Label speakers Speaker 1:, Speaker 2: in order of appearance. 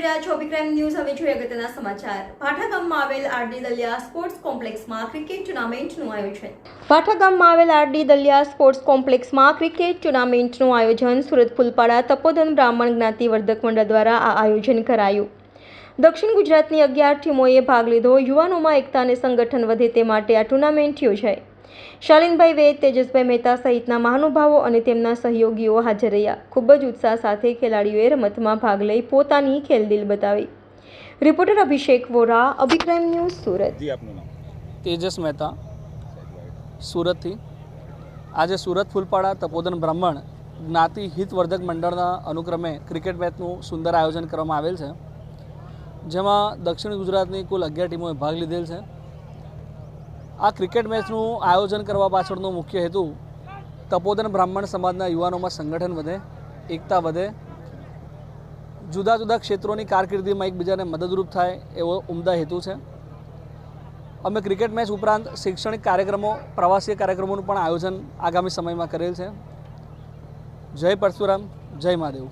Speaker 1: રહ્યા છો વિક્રમ ન્યૂઝ. હવે જોઈએ અગત્યના સમાચાર. પાઠા ગામમાં આવેલ આરડી દલિયા સ્પોર્ટ્સ કોમ્પ્લેક્સમાં ક્રિકેટ ટુર્નામેન્ટનું આયોજન. ભાઠા ગામમાં આવેલ આરડી દલિયા સ્પોર્ટ્સ કોમ્પ્લેક્સમાં ક્રિકેટ ટુર્નામેન્ટનું આયોજન સુરત ફૂલપાડા તપોધન બ્રાહ્મણ જ્ઞાતિ વર્ધક મંડળ દ્વારા આ આયોજન કરાયું. દક્ષિણ ગુજરાતની અગિયાર ટીમોએ ભાગ લીધો. યુવાનોમાં એકતા અને સંગઠન વધે તે માટે આ ટુર્નામેન્ટ યોજાઈ શાલીનભાઈ વેદ તેજસભાઈ મહેતા સહિતના મહાનુભાવો અને તેમના સહયોગીઓ હાજર રહ્યા. ખૂબ જ ઉત્સાહ સાથે ખેલાડીઓએ રમતમાં ભાગ લઈ પોતાની ખેલદિલ બતાવી. રિપોર્ટર અભિષેક વોરા અભિક્રાઇમ ન્યૂઝ સુરત.
Speaker 2: તેજસ મહેતા સુરતથી. આજે સુરત ફૂલપાડા તપોદન બ્રાહ્મણ જ્ઞાતિ હિતવર્ધક મંડળના અનુક્રમે ક્રિકેટ મેચનું સુંદર આયોજન કરવામાં આવેલ છે. જેમાં દક્ષિણ ગુજરાતની કુલ અગિયાર ટીમોએ ભાગ લીધેલ છે. આ ક્રિકેટ મેચનું આયોજન કરવા પાછળનો મુખ્ય હેતુ તપોદન બ્રાહ્મણ સમાજના યુવાનોમાં સંગઠન વધે, એકતા વધે. જુદા જુદા ક્ષેત્રોની કારકિર્દીમાં એકબીજાને મદદરૂપ થાય એવો ઉમદા હેતુ છે. અમે ક્રિકેટ મેચ ઉપરાંત શૈક્ષણિક કાર્યક્રમો, પ્રવાસીય કાર્યક્રમોનું પણ આયોજન આગામી સમયમાં કરેલ છે. જય પરશુરામ, જય મહાદેવ.